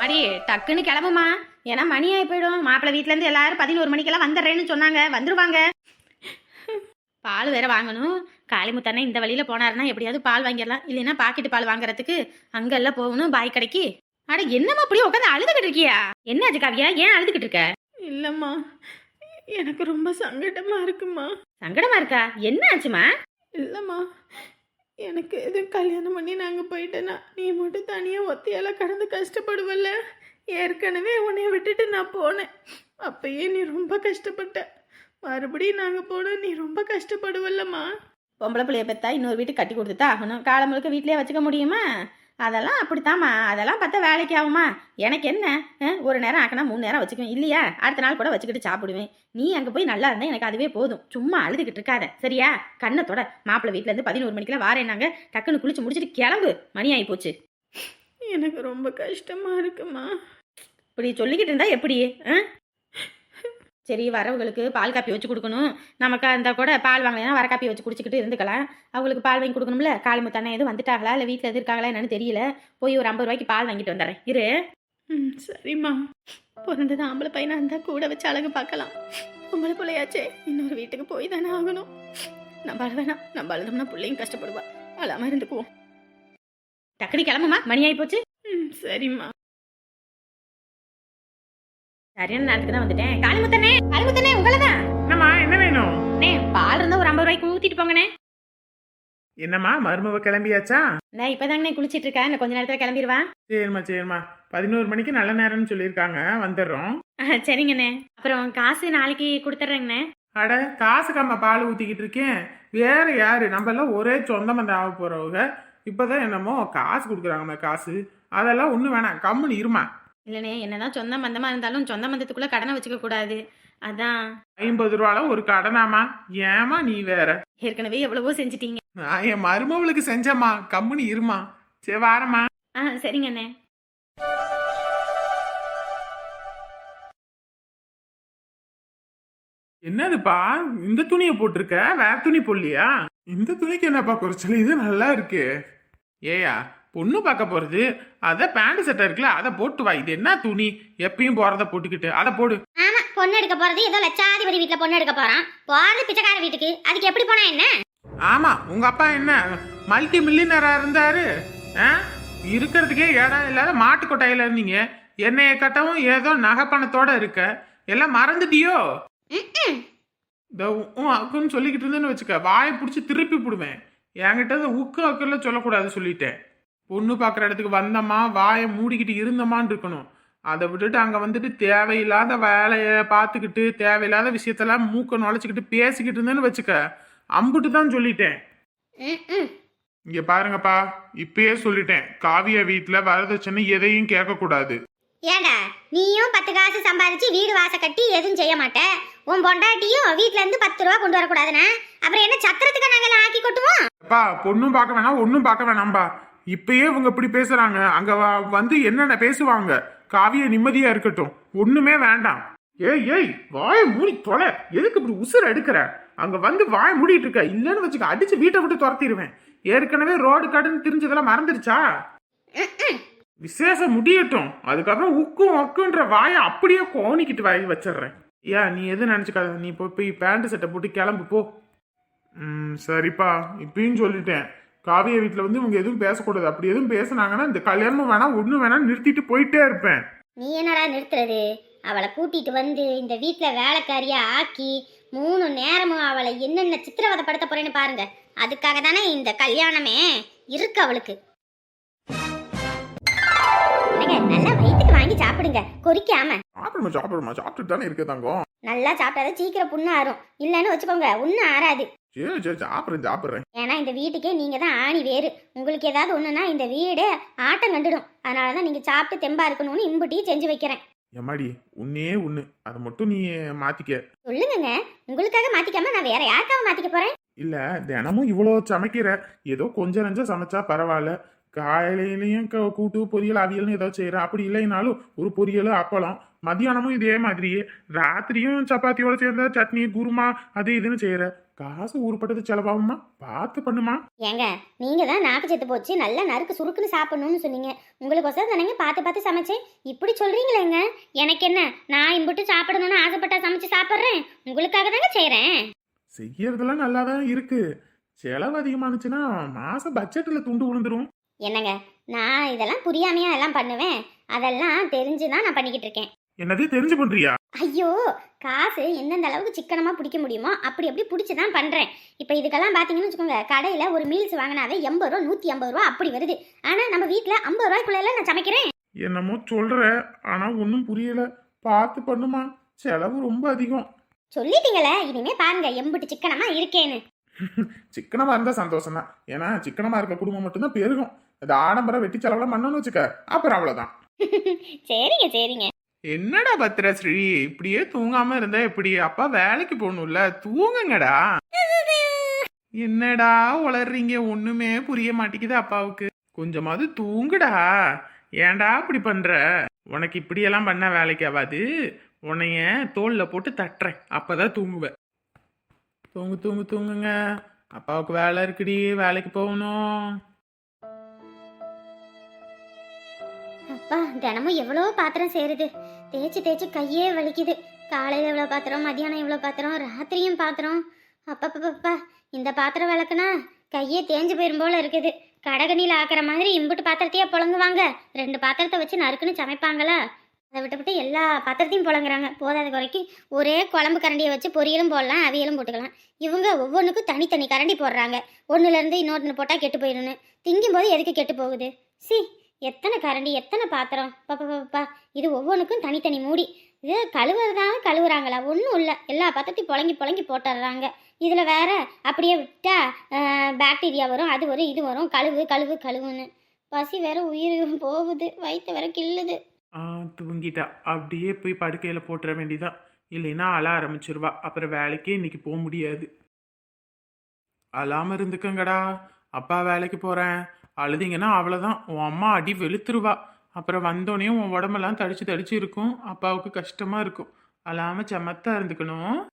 மடி டக்குன்னு கிளம்புமா ஏன்னா மணி ஆகி போயிடும். மாப்பிள்ளை வீட்டிலேருந்து எல்லாரும் பதினோரு மணிக்கெல்லாம் வந்துடுறேன்னு சொன்னாங்க. வந்துருவாங்க. பால் வேற வாங்கணும். காளிமுத்தண்ணே இந்த வழியில போனாருன்னா எப்படியாவது பால் வாங்கிடலாம். இல்லைன்னா பாக்கெட் பால் வாங்குறதுக்கு அங்கெல்லாம் போகணும் பாய் கடைக்கு. அட என்னம்மா அப்படியே உட்காந்து அழுதுகிட்டு இருக்கியா? என்னாச்சு காவியா? ஏன் அழுதுகிட்டு இருக்க? இல்லைம்மா. எனக்கு ரொம்ப சங்கடமா இருக்குமா சங்கடமா இருக்கா? என்ன ஆச்சுமா இல்லைம்மா. எனக்கு எதுவும் கல்யாணம் பண்ணி நாங்கள் போயிட்டேன்னா நீ மட்டும் தனியாக ஒத்தையால் கடந்து கஷ்டப்படுவல்ல? ஏற்கனவே உன்னை விட்டுட்டு நான் போனேன். அப்பயே நீ ரொம்ப கஷ்டப்பட்ட. மறுபடியும் நாங்கள் போனோம் நீ ரொம்ப கஷ்டப்படுவல்லம்மா. பொம்பளை பிள்ளைய பெத்தா இன்னொரு வீட்டுக்கு கட்டி கொடுத்துட்டா ஆகணும். காலம் முழுக்க வீட்டிலே வச்சுக்க முடியுமா? அதெல்லாம் அப்படித்தாம்மா. அதெல்லாம் பார்த்தா வேலைக்கு ஆகுமா? எனக்கு என்ன? ஒரு நேரம் ஆக்கினா மூணு நேரம் வச்சுக்குவேன். இல்லையா? அடுத்த நாள் கூட வச்சுக்கிட்டு சாப்பிடுவேன். நீ அங்கே போய் நல்லா இருந்தா எனக்கு அதுவே போதும். சும்மா அழுதுகிட்டு இருக்காத. சரியா? கண்ணத்தோட மாப்பிள்ளை வீட்ல இருந்து பதினோரு மணிக்கெல்லாம் வாரேனாங்க டக்குன்னு குளிச்சு முடிச்சிட்டு கிளம்பு. மணி ஆகி போச்சு. எனக்கு ரொம்ப கஷ்டமா இருக்குமா? இப்படி சொல்லிக்கிட்டு இருந்தா எப்படி? அஹ்? சரி வரவங்களுக்கு பால் காப்பி வச்சு கொடுக்கணும். நமக்கு அந்த கூட பால் வாங்கலைன்னா வர காப்பி வச்சு குடிச்சிக்கிட்டு இருந்துக்கலாம். அவங்களுக்கு பால் வாங்கி கொடுக்கணும்ல? காலமு தானே எதுவும் வந்துட்டாங்களா? இல்லை வீட்டில் எது இருக்காங்களா என்னன்னு தெரியல. போய் ஒரு ஐம்பது ரூபாய்க்கு பால் வாங்கிட்டு வந்துடுறேன். இரு. ம் சரிம்மா. பிறந்தது ஆம்பளை பையனாக இருந்தால் கூட வச்சு அழகு பார்க்கலாம். பொம்பளை பிள்ளையாச்சே இன்னொரு வீட்டுக்கு போய் தானே ஆகணும். நம்ம அழ வேணாம் நம்ம அழுதோம்னா பிள்ளையும் கஷ்டப்படுவா. அழாம இருந்துக்குவோம். டக்குனு கிளம்புமா? மணி ஆகி போச்சு. ம் சரிம்மா. சரியான நேரத்துக்கு தான் வந்துட்டேன். காளிமுத்தனே காளிமுத்தனே உங்களை தான் என்னம்மா என்ன வேணும்? அண்ணே பால் இருந்தால் ஒரு ஐம்பது ரூபாய்க்கு ஊற்றிட்டு போங்கண்ணே. என்னம்மா மருமவ கிளம்பியாச்சா? நான் இப்போ தாங்கண்ணே குளிச்சிட்டு இருக்கேன் இன்னும் கொஞ்ச நேரத்தில் கிளம்பிடுவேன் சரிம்மா சரிம்மா. பதினோரு மணிக்கு நல்ல நேரம்னு சொல்லியிருக்காங்க. வந்துடுறோம். சரிங்கண்ணே. அப்புறம் காசு நாளைக்கு கொடுத்துட்றேங்கண்ணே. அட காசுக்காம பால் ஊற்றிக்கிட்டு இருக்கேன். வேற யாரு? நம்ம எல்லாம் ஒரே சொந்த பந்தம் ஆக போறவங்க. இப்போதான் என்னமோ காசு கொடுக்குறாங்கம்மா காசு. அதெல்லாம் ஒன்றும் வேணாம். கம்முன்னு இருமா இல்லைண்ணே என்னதான் சொந்த பந்தமாக இருந்தாலும் சொந்த பந்தத்துக்குள்ளே கடனை வச்சுக்க கூடாது. அதான். ஐம்பது ரூபால ஒரு கடனாமா? ஏமா நீ வேற? ஏற்கனவே எவ்வளவோ செஞ்சிட்டீங்க. நான் என் மருமவளுக்கு செஞ்சம்மா. கம்முன்னு இருமா. சரி வாரம்மா. ஆ சரிங்கண்ணே என்னதுப்பா? இந்த துணியை போட்டிருக்க? வேற துணி போடலையா? இந்த துணிக்கு என்னப்பா குறைச்சல்? இது நல்லா இருக்கு. ஏயா பொண்ணு பார்க்க போறது? அத பேண்ட் சட்டை இருக்குல்ல அதை போட்டு வா. இது என்ன துணி? எப்பயும் போறத போட்டுக்கிட்டு. அதை போடு. ஆமா பொண்ணு எடுக்க போறது ஏதோ லட்சாதிபதி வீட்ல பொண்ணு எடுக்க போறான். போறது பிச்சைக்கார வீட்டுக்கு. அதுக்கு எப்படி போனா என்ன? ஆமா உங்க அப்பா என்ன? மல்டி மில்லியனரா இருந்தாரு. ஆ? இருக்கிறதுக்கே இடம் இல்லாத மாட்டு கொட்டாயில இருந்தீங்க. என்னைய கட்டவும் ஏதோ நகை பணத்தோட இருக்க. எல்லாம் மறந்துட்டியோ? அக்குன்னு சொல்லிக்கிட்டு இருந்தேன்னு வச்சுக்க. வாயை பிடிச்சி திருப்பி போடுவேன். என்கிட்ட உக்கு அக்குல சொல்லக்கூடாது சொல்லிட்டேன். பொண்ணு பார்க்குற இடத்துக்கு வந்தம்மா வாயை மூடிக்கிட்டு இருந்தம்மான்னு இருக்கணும். அதை விட்டுட்டு அங்கே வந்துட்டு தேவையில்லாத வேலையை பார்த்துக்கிட்டு தேவையில்லாத விஷயத்தெல்லாம் மூக்க நுழைச்சிக்கிட்டு பேசிக்கிட்டு இருந்தேன்னு வச்சுக்க அம்புட்டு தான் சொல்லிட்டேன். இங்க பாருங்கப்பா இப்பயே சொல்லிட்டேன். காவியா வீட்டுல வரதட்சணை எதையும் கேட்கக்கூடாது. ஏண்டா நீயும் பத்து காசு சம்பாதிச்சு வீடு வாச கட்டி எதுவும் செய்ய மாட்ட? உன் பொண்டாட்டியும் வீட்ல இருந்து பத்து ரூபா கொண்டு வரக்கூடாதுன்னா அப்புறம் என்ன சத்திரத்துக்கு நாங்கள் ஆக்கி கொட்டுவோம்? அப்பா பொண்ணும் பார்க்க வேணாம் ஒன்றும் பார்க்க வேணாம்பா. இப்பயே இவங்க இப்படி பேசுறாங்க. அங்க வந்து என்னென்ன பேசுவாங்க? காவிய நிம்மதியா இருக்கட்டும். ஒண்ணுமே வேண்டாம். ஏய் ஏய் வாய மூடி தொலை. எதுக்கு இப்படி உசுர் எடுக்கிற? அங்க வந்து வாய மூடிட்டு இருக்க. இல்லன்னு வச்சுக்க அடிச்சு வீட்டை விட்டு துரத்திடுவேன். ஏற்கனவே ரோடு கடன் தெரிஞ்சதெல்லாம் மறந்துருச்சா? விசேஷம் முடியட்டும். அதுக்கப்புறம் உக்கும் ஒக்குன்ற வாயை அப்படியே கோணிக்கிட்டு வாய் வச்சிடுறேன். ஏன் நீ எது நினைச்சுக்காத? நீ இப்போ போய் பேண்ட் சட்டை போட்டு கிளம்பு போ. ம் சரிப்பா. இப்பயும் சொல்லிட்டேன். காவிய வீட்டில் வந்து இவங்க எதுவும் பேசக்கூடாது. அப்படி எதுவும் பேசுனாங்கன்னா இந்த கல்யாணமும் வேணாம் ஒன்றும் வேணாம் நிறுத்திட்டு போயிட்டே இருப்பேன். நீ என்னடா நிறுத்துறது? அவளை கூட்டிட்டு வந்து இந்த வீட்ல வேலைக்காரியா ஆக்கி மூணு நேரமும் அவளை என்னென்ன சித்திரவதைப்படுத்த போறேன்னு பாருங்க. அதுக்காக தானே இந்த கல்யாணமே இருக்கு அவளுக்கு. நல்லா வயிற்றுக்கு வாங்கி சாப்பிடுங்க. கொறிக்காம சாப்பிடுமா சாப்பிடுமா? சாப்பிட்டுட்டு தானே இருக்கு தங்கம். நல்லா சாப்பிட்டாதான் சீக்கிரம் புண்ணு ஆறும் இல்லைன்னு வச்சுக்கோங்க ஒன்றும் ஆறாது. சரி சரி சாப்பிட்றேன் சாப்பிட்றேன். ஏன்னா இந்த வீட்டுக்கே நீங்கள் தான் ஆணி வேறு. உங்களுக்கு ஏதாவது ஒன்றுனா இந்த வீடே ஆட்டம் கண்டுடும். அதனால தான் நீங்கள் சாப்பிட்டு தெம்பா இருக்கணும்னு இம்புட்டியும் செஞ்சு வைக்கிறேன். எம்மாடி உன்னே ஒன்று அதை மட்டும் நீ மாத்திக்க. சொல்லுங்கங்க. உங்களுக்காக மாற்றிக்காம நான் வேற யாருக்காக மாற்றிக்க போகிறேன் இல்ல தினமும் இவ்வளோ சமைக்கிற. ஏதோ கொஞ்சம் நஞ்சம் சமைச்சா பரவாயில்ல. காலையிலயும் கூட்டு பொரியல் அவியல்னு ஏதாவது செய்யறேன் அப்படி இல்லைனாலும் ஒரு பொரியல் அப்பளம். மதியானமும் இதே மாதிரியே. ராத்திரியும் சப்பாத்தியோட சேர்ந்த சட்னி குருமா அது இதுன்னு செய்யற. காசு ஊருப்பட்டது செலவாகுமா? பார்த்து பண்ணுமா? ஏங்க நீங்க தான் நாக்கு செத்து போச்சு. நல்லா நறுக்கு சுருக்குன்னு சாப்பிடணும்னு சொன்னீங்க. உங்களுக்கு ஒசரம் தானேங்க பார்த்து பார்த்து சமைச்சேன். இப்படி சொல்றீங்களேங்க. எனக்கு என்ன நான் இம்புட்டு சாப்பிடணும்னு ஆசைப்பட்டா சமைச்சு சாப்பிட்றேன்? உங்களுக்காக தாங்க செய்றேன். செய்யறதெல்லாம் நல்லா தான் இருக்கு. செலவு அதிகமானுச்சுன்னா மாசம் பட்ஜெட்ல துண்டு விழுந்துரும் என்னங்க? நான் இதெல்லாம் புரியாமையா எல்லாம் பண்ணுவேன். அதெல்லாம் தெரிஞ்சு தான் நான் பண்ணிக்கிட்டு இருக்கேன். என்னது? தெரிஞ்சு பண்றியா? ஐயோ! காசு எந்தெந்த அளவுக்கு சிக்கனமா பிடிக்க முடியுமோ அப்படி அப்படி பிடிச்சி தான் பண்றேன். இப்போ இதுக்கெல்லாம் பார்த்தீங்கன்னு வச்சுக்கோங்க கடையில ஒரு மீல்ஸ் வாங்கினாவே எண்பது ரூபா நூற்றி ஐம்பது ரூபா அப்படி வருது. ஆனா நம்ம வீட்டில் ஐம்பது ரூபாய்க்குள்ள நான் சமைக்கிறேன். என்னமோ சொல்ற. ஆனா ஒன்றும் புரியல. பார்த்து பண்ணுமா. செலவு ரொம்ப அதிகம். சொல்லிட்டீங்களே இனிமே பாருங்க எம்பிட்டு சிக்கனமா இருக்கேன்னு. சிக்கனமா இருந்தா சந்தோஷம் தான் ஏன்னா சிக்கனமா இருக்க குடும்பம் மட்டும்தான் பெருகும். அது ஆடம்பரம் வெட்டி செலவுலாம் பண்ணணும்னு வச்சுக்க அப்புறம் அவ்வளவுதான். சரிங்க சரிங்க. என்னடா பத்ரஸ்ரீ இப்படியே தூங்காம இருந்தா எப்படி? அப்பா வேலைக்கு போகணும்ல தூங்குங்கடா. என்னடா உளறீங்க? ஒண்ணுமே புரிய மாட்டேங்குது அப்பாவுக்கு. கொஞ்சமாவது தூங்குடா. ஏன்டா இப்படி பண்ற? உனக்கு இப்படியெல்லாம் பண்ண வேலைக்கு ஆகாது. உன்னைய தோல்ல போட்டு தட்டுறேன். அப்பதான் தூங்குவ தூங்கு தூங்கு தூங்குங்க. அப்பாவுக்கு வேலை இருக்குடி வேலைக்கு போகணும். அப்பா தினமும் எவ்வளோ பாத்திரம் சேருது தேய்ச்சி தேய்ச்சி கையே வலிக்குது. காலையில் எவ்வளோ பாத்திரம் மதியானம் எவ்வளோ பாத்திரம் ராத்திரியும் பாத்திரம். அப்பப்பப்பா இந்த பாத்திரம் விளக்குனா கையே தேஞ்சு போயிரும் போல இருக்குது. கடகணியில் ஆக்கிற மாதிரி இம்புட்டு பாத்திரத்தையே புழங்குவாங்க. ரெண்டு பாத்திரத்தை வச்சு நறுக்குன்னு சமைப்பாங்களா? அதை விட்டுவிட்டு எல்லா பாத்திரத்தையும் புழங்குறாங்க. போதாத குறைக்கு ஒரே குழம்பு கரண்டியை வச்சு பொரியலும் போடலாம் அவியலும் போட்டுக்கலாம். இவங்க ஒவ்வொன்றுக்கும் தனித்தனி கரண்டி போடுறாங்க. ஒன்றுலேருந்து இன்னொன்று போட்டால் கெட்டு போயிடும்னு. திங்கும்போது எதுக்கு கெட்டு போகுது? சி எத்தனை கரண்டி எத்தனை பாத்திரம்? பாப்பா பாப்பா இது ஒவ்வொன்றுக்கும் தனித்தனி மூடி. இது கழுவுறதா கழுவுறாங்களா? ஒன்றும் இல்லை. எல்லா பாத்திரத்தையும் புழங்கி புழங்கி போட்டுடுறாங்க இதில் வேற அப்படியே விட்டா பாக்டீரியா வரும் அது வரும் இது வரும். கழுவு கழுவு கழுவுன்னு. பசி வேற உயிர் போகுது. வயிற்று வேற கிள்ளுது. ஆ தூங்கிட்டா. அப்படியே போய் படுக்கையில் போட்டுற வேண்டியதா. இல்லைன்னா அழ ஆரம்பிச்சிருவா. அப்புறம் வேலைக்கே இன்னைக்கு போக முடியாது. அழாம இருந்துக்கங்கடா. அப்பா வேலைக்கு போகிறேன் அழுதிங்கன்னா அவ்வளோதான் உன் அம்மா அடி வெளுத்துருவா. அப்புறம் வந்தோடனே உன் உடம்பெல்லாம் தடிச்சு தடிச்சு இருக்கும். அப்பாவுக்கு கஷ்டமாக இருக்கும். அழாமல் சமத்தா இருந்துக்கணும்.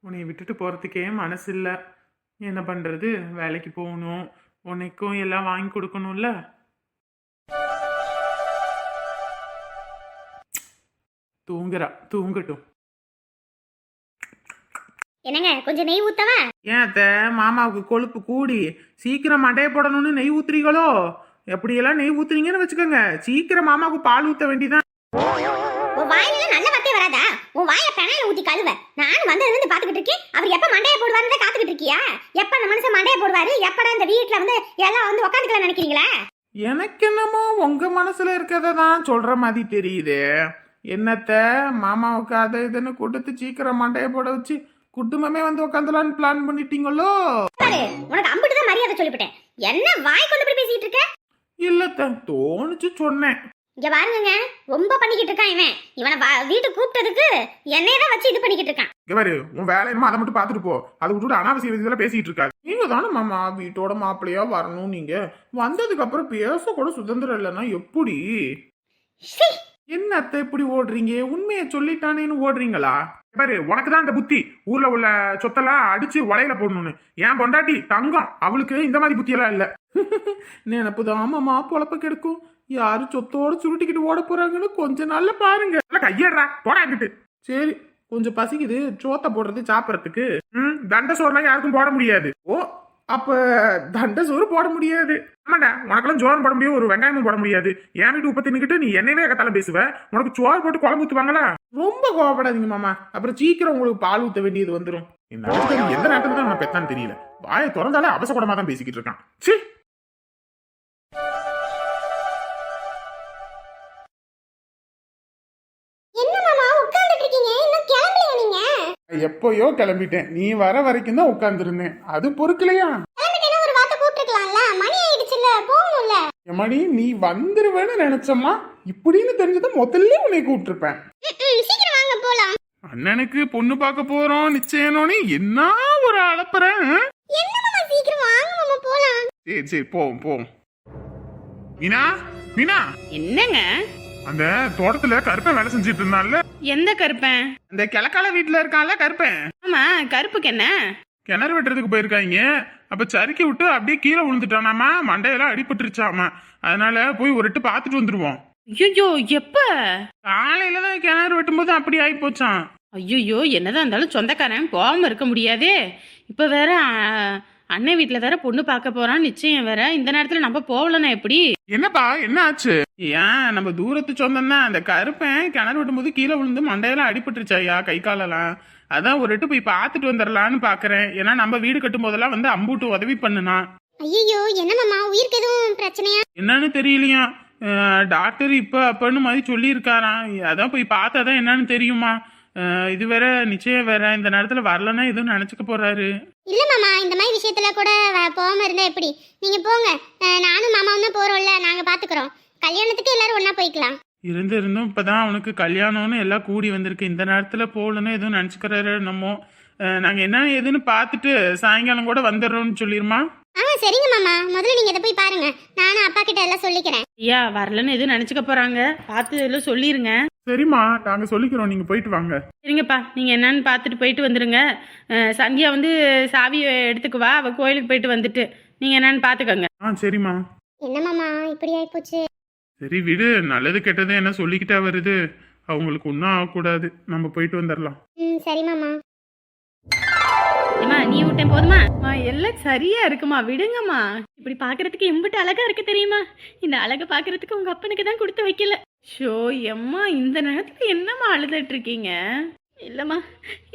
உன்னை விட்டுட்டு போகிறதுக்கே மனசு இல்லை என்ன பண்ணுறது வேலைக்கு போகணும். உனக்கும் எல்லாம் வாங்கி கொடுக்கணும்ல. தூங்குறா தூங்கட்டும். என்னங்க கொஞ்சம் நெய் ஊத்தவா? ஏன் அத்த? மாமாவுக்கு கொழுப்பு கூடி. சீக்கிரம் மண்டைய போடணும்னு நெய் ஊத்துறீங்களோ? எப்படியெல்லாம் நெய் ஊத்துறீங்கன்னு வச்சுக்கோங்க. சீக்கிரம் மாமாவுக்கு பால் ஊத்த வேண்டியதான் உன் வாயில நல்ல வார்த்தை வராதா? உன் வாயில பெனாயில ஊத்தி கழுவ. நானும் வந்து இருந்து பாத்துக்கிட்டு இருக்கேன். அவர் எப்ப மண்டைய போடுவாருன்னு காத்துக்கிட்டு இருக்கியா? எப்ப அந்த மனுஷன் மண்டைய போடுவாரு? எப்படா இந்த வீட்டுல வந்து எல்லாம் வந்து உட்காந்துக்கலாம் நினைக்கிறீங்களா? எனக்கு என்னமோ உங்க மனசுல இருக்கிறத தான் சொல்ற மாதிரி தெரியுது. என்னத்த மாமாவுக்கு அதை இதுன்னு கொடுத்து சீக்கிரம் மண்டைய போட வச்சு குடும்பமே வந்து உட்காந்துலான்னு பிளான் பண்ணிட்டீங்களோ? உனக்கு அம்பிட்டு தான் மரியாதை சொல்லிவிட்டேன். என்ன வாய் கொண்டு போய் பேசிட்டு இருக்க? இல்லத்த தோணுச்சு சொன்னேன். இங்க பாருங்க ரொம்ப பண்ணிக்கிட்டு இருக்கான் இவன். இவனை வா- வீட்டுக்கு கூப்பிட்டதுக்கு என்னைய தான் வச்சு இது பண்ணிக்கிட்டு இருக்கான். இங்க பாரு உன் வேலை என்னமோ அதை மட்டும் பார்த்துட்டு போ. அதை விட்டுட்டு அனாவசிய இதெல்லாம் பேசிட்டு இருக்காது. நீங்க தானே மாமா வீட்டோட மாப்பிள்ளையா வரணும் நீங்க. வந்ததுக்கு அப்புறம் பேச கூட சுதந்திரம் இல்லைன்னா எப்படி? என்ன அத்தை இப்படி ஓடுறீங்க? உண்மையை சொல்லிட்டானேன்னு ஓடுறீங்களா? பாரு உனக்கு தான் இந்த புத்தி. ஊர்ல உள்ள சொத்தெல்லாம் அடிச்சு வலையில போடணும்னு. ஏன் பொண்டாட்டி தங்கம். அவளுக்கு இந்த மாதிரி புத்தியெல்லாம் இல்ல. நினப்பு ஆமாமா பொழப்ப கெடுக்கும். யாரு சொத்தோட சுருட்டிக்கிட்டு ஓட போறாங்கன்னு கொஞ்ச நாள்ல பாருங்க. நல்லா கையடுறா. போடாங்கிட்டு சரி கொஞ்சம் பசிக்குது. சோத்தை போடுறது சாப்பிட்றதுக்கு. ம் தண்ட சோறுலாம் யாருக்கும் போட முடியாது. ஓ அப்ப தண்ட சோறு போட முடியாது. ஆமாடா உனக்கெல்லாம் சோறு போட முடியும் ஒரு வெங்காயமும் போட முடியாது. என் வீட்டு உப்ப தின்னுக்கிட்டு நீ என்னவே கத்தால பேசுவ? உனக்கு சோறு போட்டு குழம்பு ஊத்துவாங்களா? ரொம்ப கோவப்படாதீங்க மாமா. அப்புறம் சீக்கிரம் உங்களுக்கு பால் ஊத்த வேண்டியது வந்துடும் இந்த எந்த நேரத்துல தான் நான் பெத்தான்னு தெரியல. வாயை திறந்தாலே அவசரமா தான் பேசிக்கிட்டு இருக்கான். சீ எப்பயோ கிளம்பிட்டேன். நீ வர வரைக்கும் தான் உட்கார்ந்துருந்தேன். அது பொறுக்கலையா? மணி நீ வந்துருவேன்னு நினைச்சம்மா. இப்படின்னு தெரிஞ்சதை முதல்ல உன்னை கூப்பிட்டுருப்பேன். சீக்கிரம் வாங்க போலாம். அண்ணனுக்கு பொண்ணு பார்க்க போறோம் நிச்சயனோன்னு என்ன ஒரு அளப்புறேன் சரி சரி போவோம் போவோம். மீனா மீனா. என்னங்க? அந்த தோட்டத்துல கருப்பன் வேலை செஞ்சுட்டு இருந்தான்ல. எந்த கருப்பேன்? அந்த கிழக்கால வீட்டுல இருக்கான்ல கருப்பன். ஆமா கருப்புக்கு என்ன? கிணறு வெட்டுறதுக்கு போயிருக்காங்க. அப்ப சறுக்கி விட்டு அப்படியே கீழே விழுந்துட்டானாமா? மண்டையெல்லாம் அடிபட்டுருச்சாமா? அதனால போய் ஒரு எட்டு பார்த்துட்டு வந்துருவோம். ஐயோ எப்ப? காலையில தான் கிணறு வெட்டும்போது அப்படி ஆகி போச்சான் ஐயோ என்னதான் இருந்தாலும் சொந்தக்காரன் போகாம இருக்க முடியாதே. இப்ப வேற அண்ணன் வீட்டுல வேற பொண்ணு பார்க்க போறான் நிச்சயம் வேற. இந்த நேரத்துல நம்ம போகலன்னா எப்படி? என்னப்பா என்ன ஆச்சு ஏன் நம்ம தூரத்து சொந்தம் தான். அந்த கருப்பன் கிணறு வெட்டும்போது கீழே விழுந்து மண்டையெல்லாம் அடிபட்டுருச்சாயா கை காலெல்லாம். அதான் ஒரு எட்டு போய் பார்த்துட்டு வந்துடலான்னு பாக்குறேன் ஏன்னா நம்ம வீடு கட்டும் போதெல்லாம் வந்து அம்பூட்டு உதவி பண்ணுனா ஐயோ என்ன மாமா உயிருக்கு எதுவும் பிரச்சனையா? என்னன்னு தெரியலையா? டாக்டர் இப்ப அப்பன்னு மாதிரி சொல்லியிருக்காராம். அதான் போய் பார்த்தாதான் என்னன்னு தெரியுமா? இது வேற நிச்சயம் வேற. இந்த நேரத்துல வரலன்னா எதுவும் நினைச்சுக்க போறாரு. இல்ல மாமா இந்த மாதிரி விஷயத்துல கூட வ- போகாம இருந்தா எப்படி? நீங்க போங்க. நானும் மாமாவும் தான் போறோம்ல நாங்க பாத்துக்கிறோம். கல்யாணத்துக்கு எல்லாரும் ஒண்ணா போய்க்கலாம். இருந்து இருந்தும் இப்பதான் அவனுக்கு கல்யாணம்னு எல்லாம் கூடி வந்திருக்கு. இந்த நேரத்துல போகலன்னா எதுவும் நினைச்சுக்கிறாரு என்னமோ. அஹ் நாங்க என்ன ஏதுன்னு பார்த்துட்டு சாயங்காலம் கூட வந்துடுறோம்னு சொல்லிருமா? ஆ சரிங்க மாமா. முதல்ல நீங்க இதை போய் பாருங்க. நானும் அப்பா கிட்ட எல்லாம் சொல்லிக்கிறேன். ஐயா வரலன்னு எதுவும் நினைச்சுக்க போறாங்க. பார்த்து எல்லாம் சொல்லிருங்க. சரிம்மா நாங்க சொல்லிக்கிறோம் நீங்க போயிட்டு வாங்க. சரிங்கப்பா நீங்க என்னன்னு பார்த்துட்டு போயிட்டு வந்துருங்க. அஹ், சந்தியா வந்து சாவியை எடுத்துக்குவா அவ கோயிலுக்கு போயிட்டு வந்துட்டு. நீங்க என்னன்னு பாத்துக்கோங்க ஆ சரிம்மா. என்ன மாமா இப்படி ஆயிப்போச்சு? சரி விடு நல்லது கெட்டது என்ன சொல்லிக்கிட்டா வருது. அவங்களுக்கு ஒன்றும் ஆகக்கூடாது. நம்ம போயிட்டு வந்துடலாம் ம் சரி மாமா ஏமா நீ விட்டேன் போதுமா? அம்மா, எல்லாம் சரியா இருக்குமா? விடுங்கம்மா. இப்படி பாக்குறதுக்கு எம்பிட்டு அழகா இருக்கு தெரியுமா? இந்த அழகை பாக்குறதுக்கு உங்க அப்பனுக்கு தான் கொடுத்து வைக்கல. ஷோ எம்மா இந்த நேரத்துல என்னம்மா அழுதுட்டு இருக்கீங்க? இல்லம்மா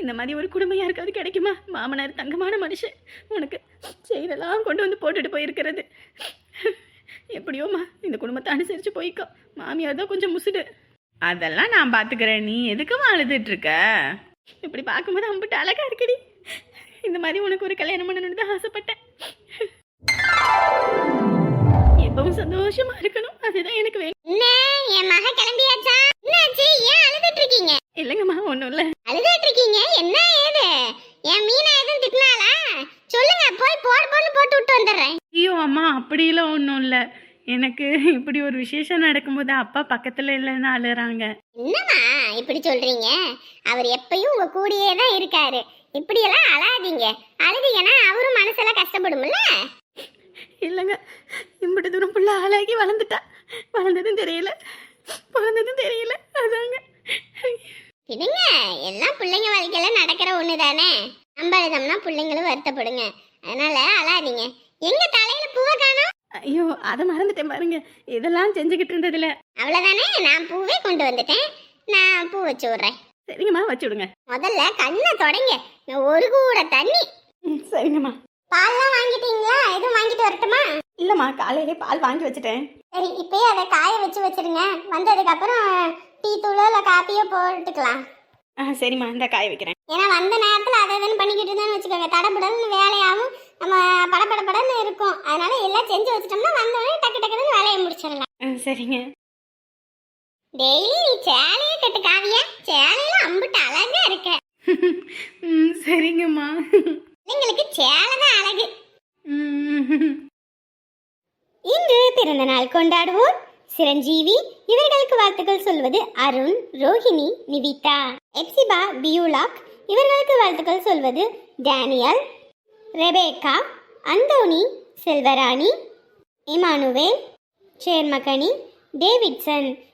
இந்த மாதிரி ஒரு குடும்பம் யாருக்காவது கிடைக்குமா? மாமனார் தங்கமான மனுஷன். உனக்கு செயலெல்லாம் கொண்டு வந்து போட்டுட்டு போயிருக்கிறது. எப்படியோம்மா இந்த குடும்பத்தை அனுசரிச்சு போய்க்கோ. மாமியார் தான் கொஞ்சம் முசுடு. அதெல்லாம் நான் பாத்துக்கிறேன். நீ எதுக்குமா அழுதுட்டு இருக்க? இப்படி பார்க்கும்போது அம்பிட்டு அழகா இருக்குடி. இந்த மாதிரி உனக்கு ஒரு கல்யாணம் பண்ணணும்னு தான் ஆசைப்பட்டேன். எப்பவும் சந்தோஷமா இருக்கணும். அதுதான் எனக்கு வேணும். என் மக கிளம்பியாச்சா? என்னாச்சு? ஏன் அழுதுட்டு இருக்கீங்க இல்லைங்கம்மா ஒன்றும் இல்லை. அழுதுட்டு இருக்கீங்க என்ன ஏது? என் மீனா எதுவும் திட்டினாளா? சொல்லுங்க போய் போடு போன்னு போட்டு விட்டு வந்துடுறேன். ஐயோ அம்மா அப்படியெல்லாம் ஒன்றும் இல்லை. எனக்கு இப்படி ஒரு விசேஷம் நடக்கும்போது அப்பா பக்கத்தில் இல்லைன்னு அழுறாங்க. என்னம்மா இப்படி சொல்றீங்க? அவர் எப்பயும் உங்க கூடயே தான் இருக்காரு. இப்படியெல்லாம் அழாதீங்க. அழுதீங்கன்னா அவரும் மனசெல்லாம் கஷ்டப்படும்ல? இல்லைங்க இம்பிட்டு தூரம் புள்ள ஆளாகி வளர்ந்துட்டா. வளர்ந்ததும் தெரியல பிறந்ததும் தெரியல அதாங்க. விடுங்க எல்லாம் பிள்ளைங்க வாழ்க்கையில நடக்கிற ஒண்ணு தானே நம்ம அழுதோம்னா பிள்ளைங்களும் வருத்தப்படுங்க. அதனால அழாதீங்க. எங்க தலையில பூவை காணோம்? ஐயோ அதை மறந்துட்டேன் பாருங்க. இதெல்லாம் செஞ்சுக்கிட்டு இருந்ததுல. அவ்வளவுதானே நான் பூவே கொண்டு வந்துட்டேன். நான் பூ வச்சு விடுறேன். சரிங்கம்மா வச்சு விடுங்க. முதல்ல கண்ணை தொடங்க. ஒரு கூட தண்ணி. சரிங்கம்மா. பால்லாம் வாங்கிட்டீங்களா? எதுவும் வாங்கிட்டு வரட்டுமா? இல்லைம்மா காலையிலே பால் வாங்கி வச்சுட்டேன். சரி இப்பயே அதை காய வச்சு வச்சிருங்க. வந்ததுக்கு அப்புறம் டீ தூளோ இல்லை காப்பியோ போட்டுக்கலாம். ஆ சரிம்மா இந்த காய வைக்கிறேன். ஏன்னா வந்த நேரத்தில் அதை இதுன்னு பண்ணிக்கிட்டு இருந்தோம்னு வச்சுக்கோங்க. தடபுடல்னு வேலையாகவும் நம்ம படபடபடன்னு இருக்கும். அதனால எல்லாம் செஞ்சு வச்சிட்டோம்னா வந்தோடனே டக்கு டக்குன்னு வேலையை முடிச்சிடலாம். ஆ சரிங்க. டெய்லி நீ சேலையே கட்டு காவியா சேலையில அம்புட்டு அழகா இருக்க. ம் சரிங்கம்மா. பிள்ளைங்களுக்கு சேலை தான் அழகு. ம். இன்று பிறந்த நாள் கொண்டாடுவோர். சிரஞ்சீவி இவர்களுக்கு வாழ்த்துக்கள் சொல்வது அருண் ரோஹிணி நிவிதா. எப்சிபா பியூலாக் இவர்களுக்கு வாழ்த்துக்கள் சொல்வது Daniel Rebecca Anthony Selvarani Emmanuel Sermakani Davidson.